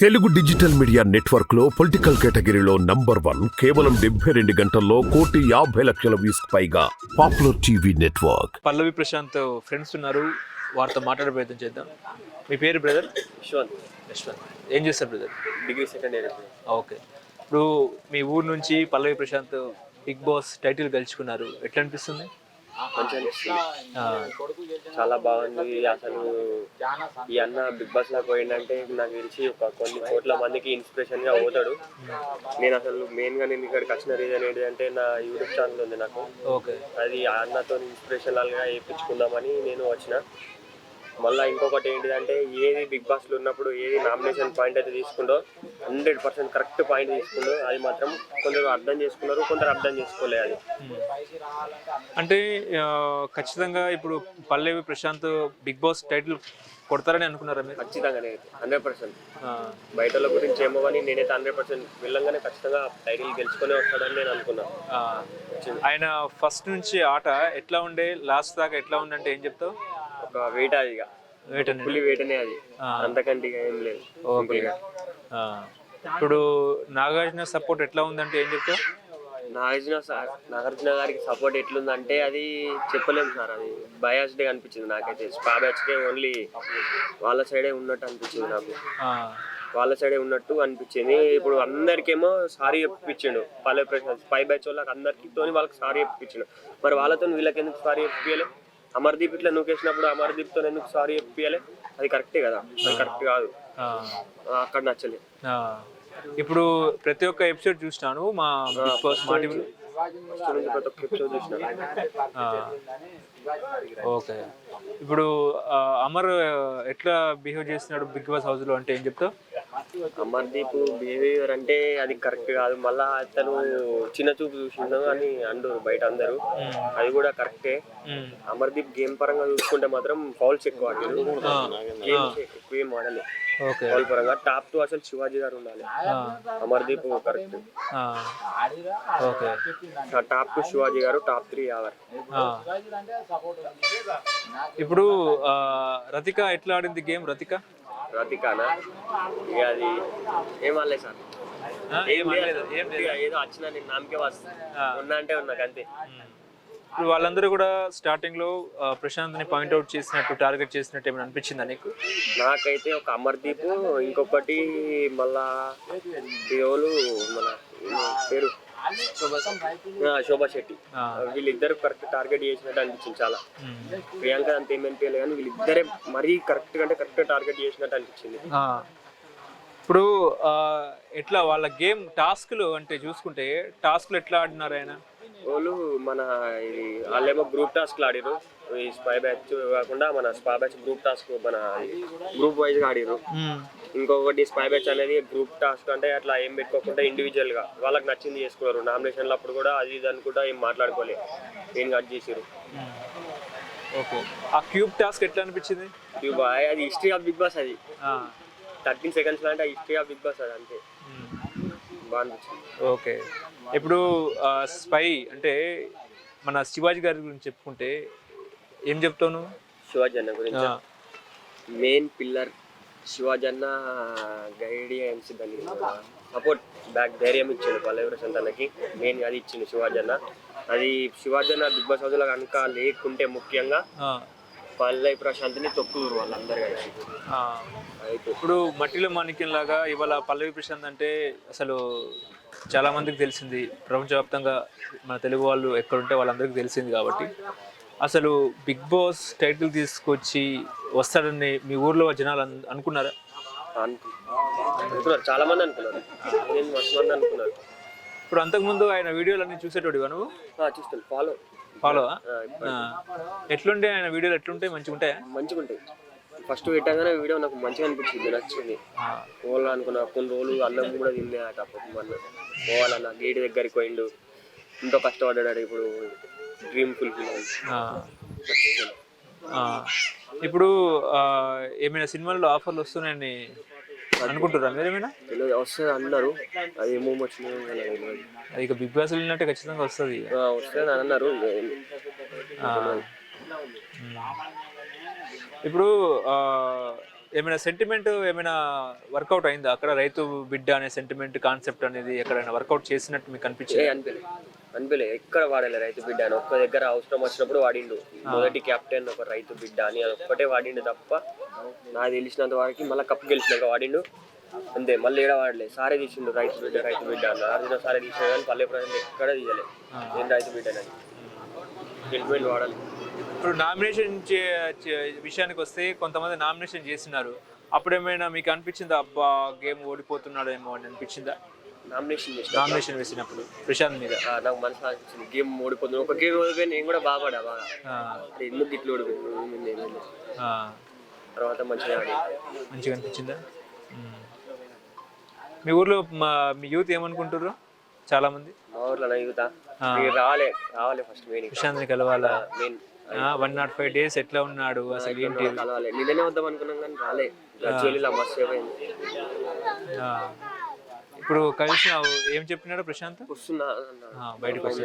Telugu digital media నెట్వర్క్లో political కేటగిరీలో number one కేవలం డెబ్బై రెండు గంటల్లో కోటి యాభై లక్షల వ్యూస్ పైగా popular TV network. Pallavi Prashanth friends ఉన్నారు. వారితో మాట్లాడే ప్రయత్నం చేద్దాం. మీ పేరు బ్రదర్? యశ్వంత్. యశ్వంత్. ఏం చేస్తారు brother? Degree second year. Okay. ఇప్పుడు మీ ఊరు నుంచి Pallavi Prashanth big boss title గెలుచుకున్నారు. ఎట్లా అనిపిస్తుంది? చాలా బాగుంది. అసలు ఈ అన్న బిగ్ బాస్లో పోయిందంటే నాకు తెలిసి ఒక కొన్ని కోట్ల మందికి ఇన్స్పిరేషన్గా పోతాడు. నేను అసలు మెయిన్గా నేను ఇక్కడికి వచ్చిన రీజన్ ఏంటంటే నా యూట్యూబ్ ఛానల్ ఉంది నాకు. అది ఆ అన్నతో ఇన్స్పిరేషన్గా వేయించుకుందామని నేను వచ్చిన. మళ్ళీ ఇంకొకటి ఏంటిదంటే ఏది బిగ్ బాస్లో ఉన్నప్పుడు ఏది నామినేషన్ పాయింట్ అయితే తీసుకుందో హండ్రెడ్ పర్సెంట్ కరెక్ట్ పాయింట్ తీసుకుందో అది మాత్రం కొందరు అర్థం చేసుకున్నారు కొందరు అర్థం చేసుకోలేదు అది. అంటే ఖచ్చితంగా ఇప్పుడు Pallavi Prashanth Bigg Boss title కొడతారని అనుకున్నారా మీరు? ఖచ్చితంగానే హండ్రెడ్ పర్సెంట్. బయట గురించి ఏమో కానీ నేనైతే హండ్రెడ్ పర్సెంట్ వెళ్ళంగానే ఖచ్చితంగా టైటిల్ గెలుచుకునే వస్తాడని నేను అనుకున్నా. ఆ. ఆయన ఫస్ట్ నుంచి ఆట ఎట్లా ఉండే లాస్ట్ దాకా ఎట్లా ఉందంటే ఏం చెప్తావు? ఒక వెయిట్ అది ఇక. పులి వెయిటనే అది. ఆ. అంతకంటే ఇక ఏం లేదు. ఓకే. ఆ. ఇప్పుడు నాగార్జున సపోర్ట్ ఎట్లా ఉందంటే ఏం చెప్తావు? నాగార్జున సార్ నాగార్జున గారికి సపోర్ట్ ఎట్లుందంటే అది చెప్పలేము సార్. అది బయాస్డ్గా అనిపించింది నాకైతే. స్పా బ్యాచ్ కే ఓన్లీ వాళ్ళ సైడే ఉన్నట్టు అనిపించింది నాకు. ఆ, వాళ్ళ సైడే ఉన్నట్టు అనిపించింది. ఇప్పుడు అందరికేమో సారీ చెప్పించిండు. పల్లె ప్రశాంత్ స్పై బ్యాచ్ వాళ్ళకి అందరికి తోని వాళ్ళకి సారీ చెప్పించిండు. మరి వాళ్ళతో వీళ్ళకి ఎందుకు సారీ చెప్పియాలి అమర్దీప్ ఇట్లా నూకేసినప్పుడు అమర్దీప్తో ఎందుకు సారీ చెప్పియాలి అది కరెక్టే కదా. అది కరెక్ట్ కాదు. అక్కడ నచ్చలేదు ఆ. ఇప్పుడు ప్రతి ఒక్క ఎపిసోడ్ చూసినాను మా బిగ్ బాస్ మా టీవీలో ఫస్ట్ నుంచి ప్రతి ఒక్క ఎపిసోడ్. ఓకే. ఇప్పుడు ఆ, అమర్ ఎట్లా బిహేవ్ చేస్తున్నాడు బిగ్ బాస్ హౌస్లో అంటే ఏం చెప్తావు? అమర్దీప్ బిహేవియర్ అంటే అది కరెక్ట్ కాదు. మళ్ళా అతను చిన్న చూపు చూసిండు అని అండు బయట అందరూ. అది కూడా కరెక్టే. అమర్దీప్ గేమ్ పరంగా చూసుకుంటే మాత్రం ఫౌల్స్ ఎక్కువ ఆడారు గేమ్స్ ఎక్కువ ఏం ఆడలే. ఓకే. ఫౌల్ పరంగా టాప్ టూ అసలు శివాజీ గారు ఉండాలి. Amardeep correct top two Shivaji garu top three Yawar. ఆ. ఇప్పుడు రతిక ఎట్లా ఆడింది గేమ్ రతిక? రతికానా ఇక అది ఏం ఆడలే సార్. ఏం లేదు. ఏదో వచ్చిన నేను నామకే వస్తా. ఉన్నా అంటే ఉన్నా అంతే ఇప్పుడు వాళ్ళందరూ కూడా స్టార్టింగ్లో ప్రశాంత్ని పాయింట్అవుట్ చేసినట్టు టార్గెట్ చేసినట్టు ఏమైనా అనిపించిందా నీకు? నాకైతే ఒక అమర్దీప్ ఇంకొకటి మళ్ళా ఎవరు? మన పేరు? శోభా శెట్టి. వీళ్ళిద్దరు కరెక్ట్ టార్గెట్ చేసినట్టు అనిపించింది చాలా. ప్రియాంక అంత ఏం అనిపించలేదు కానీ వీళ్ళిద్దరే మరీ కరెక్ట్ అంటే కరెక్ట్ టార్గెట్ చేసినట్టు అనిపించింది. ఇప్పుడు ఎట్లా వాళ్ళ గేమ్ టాస్క్లు అంటే చూసుకుంటే టాస్క్లు ఎట్లా ఆడినారు ఆయన వాళ్ళు మన ఇది వాళ్ళేమో గ్రూప్ టాస్క్లు ఆడిరు ఈ స్పై బ్యాచ్ కాకుండా మన స్పా బ్యాచ్ గ్రూప్ టాస్క్ మన గ్రూప్ వైజ్గా ఆడిరు ఇంకొకటి స్పై బ్యాచ్ అనేది గ్రూప్ టాస్క్ అంటే అట్లా ఏం పెట్టుకోకుండా ఇండివిజువల్గా వాళ్ళకి నచ్చింది చేసుకున్నారు. నామినేషన్లు అప్పుడు కూడా అది ఇది అనుకుంటా ఏం మాట్లాడుకోలే. ఏం కట్ చేసారు ఓకే. ఆ క్యూబ్ టాస్క్ ఎట్లా అనిపించింది? బాయ్ అది హిస్టరీ ఆఫ్ బిగ్ బాస్ అది. థర్టీన్ సెకండ్స్ అంటే హిస్టరీ ఆఫ్ బిగ్ బాస్ అది అంతే. బాగా అనిపించింది. ఓకే. ఇప్పుడు స్పై అంటే మన శివాజీ గారి గురించి చెప్పుకుంటే ఏం చెప్తావు నువ్వు? శివాజీ అన్న గురించి మెయిన్ పిల్లర్ శివాజీ అన్న గైడ్ ఎంసీ దాన్ని సపోర్ట్ బ్యాక్ ధైర్యం ఇచ్చాడు పల్లవి ప్రశాంత్ అన్నకి మెయిన్ అది ఇచ్చింది శివాజీ అన్న అది శివాజీ అన్న బిగ్ బాస్ హౌస్లో కనుక లేకుంటే ముఖ్యంగా ఆ, పల్లవి ప్రశాంత్ని తొక్కుదురు వాళ్ళందరూ కలిసి. ఇప్పుడు మట్టిలో మాణిక్యం లాగా ఇవాళ పల్లవి ప్రశాంత్ అంటే అసలు చాలా మందికి తెలిసింది. ప్రపంచవ్యాప్తంగా మన తెలుగు వాళ్ళు ఎక్కడుంటే వాళ్ళందరికీ తెలిసింది కాబట్టి. అసలు బిగ్ బాస్ టైటిల్ తీసుకొచ్చి వస్తాడని మీ ఊర్లో జనాలు అన్- అనుకున్నారా? అనుకు- అనుకున్నారు. చాలా మంది అనుకున్నారు. నేను మస్తు మంది అనుకున్నారు. ఇప్పుడు అంతకుముందు ఆయన వీడియోలన్నీ చూసేటోడివా నువ్వు? చూస్తాను. ఫాలో ఫాలో ఎట్లుండే ఆయన వీడియోలు? ఎట్లుంటాయి? మంచిగా ఉంటాయా మంచిగా ఉంటాయి ఫస్ట్ పెట్టగానే వీడియో నాకు మంచిగా అనిపించింది నచ్చింది. ఆ, పోవాలా అనుకున్నా. కొన్ని రోజులు అన్నం కూడా అట పాపం అన్న పోవాలన్న గేట్ దగ్గరికి పోయిండు. ఎంతో కష్టపడ్డాడు ఇప్పుడు. Dream fulfil. ఇప్పుడు ఏమైనా సినిమాల్లో ఆఫర్లు వస్తున్నాయని అనుకుంటురా మీరు ఏమైనా? వస్తుంది అన్నారు. అది ఏమో. అది ఇక బిగ్ బాస్ వెళ్ళినట్టే ఖచ్చితంగా వస్తుంది వస్తుంది అని అన్నారు. ఇప్పుడు ఏమైనా సెంటిమెంట్ ఏమైనా వర్కౌట్ అయిందా? అక్కడ రైతు బిడ్డ అనే సెంటిమెంట్ కాన్సెప్ట్ అనేది ఎక్కడైనా వర్కౌట్ చేసినట్టు మీకు అనిపించింది అనిపించలే ఎక్కడ వాడలే రైతు బిడ్డ అని. ఒక్క దగ్గర అవసరం వచ్చినప్పుడు వాడిండు. మొదటి కెప్టెన్ ఒక రైతు బిడ్డ అని అది ఒక్కటే వాడిండు తప్ప నాకు తెలిసినంత వరకు మళ్ళీ కప్పు గెలిచినాక వాడిండు. అంతే మళ్ళీ ఏడ వాడలే. సారే తీసిండు రైతు బిడ్డ రైతు బిడ్డ అన్న. అర్జున సారే తీసిన కానీ పల్లె ప్రజలు ఎక్కడ తీయలే. నేను రైతు బిడ్డనని సెంటిమెంట్ వాడాలి. ఇప్పుడు నామినేషన్ విషయానికి వస్తే కొంతమంది నామినేషన్ చేస్తున్నారు అప్పుడు ఏమైనా మీకు అనిపించిందా? అబ్బా గేమ్ ఓడిపోతున్నాడేమో అని అనిపించిందా? నామినేషన్ చేసిన నామినేషన్ వేసినప్పుడు. ప్రశాంత్ మీద. ఆ, నాకు మనసు అనిపించింది గేమ్ ఓడిపోతుంది. ఒక గేమ్ ఓడిపోయి నేను కూడా బాగా. ఆ, అరే ఎందుకు ఇట్లా ఓడిపోయింది? నేను వెళ్ళి. ఆ, తర్వాత మంచిగా ఆడి మంచిగా అనిపించిందా? మ్మ్. మీ ఊర్లో మా మీ యూత్ ఏమనుకుంటారు చాలా మంది మా ఊర్లో నా యువత మీరు రావాలి రావాలి ఫస్ట్ మెయిన్ ప్రశాంత్ని కలవాలా? Main one not five days ఎట్లా ఉన్నాడు? అసలు ఏంటి? కలవాలి. నిన్ననే వద్దాం అనుకున్నాం కానీ రాలే. మస్తు ఆ, ఇప్పుడు కలిసినావు ఏం చెప్పినాడు ప్రశాంత్? వస్తున్నా అన్నాడు. బయటకు ఫైవ్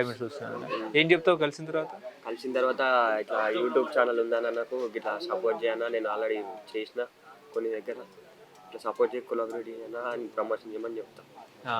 మినిట్స్ వస్తున్నాడు ఏం చెప్తావు కలిసిన తర్వాత? కలిసిన తర్వాత ఇట్లా యూట్యూబ్ ఛానల్ ఉందని నాకు ఇట్లా సపోర్ట్ చేయనా నేను ఆల్రెడీ చేసిన కొన్ని దగ్గర. ఇట్లా సపోర్ట్ చేయ కొలాబరేట్ చేయనా అని ప్రమోషన్ చేయమని చెప్తా. ఆ.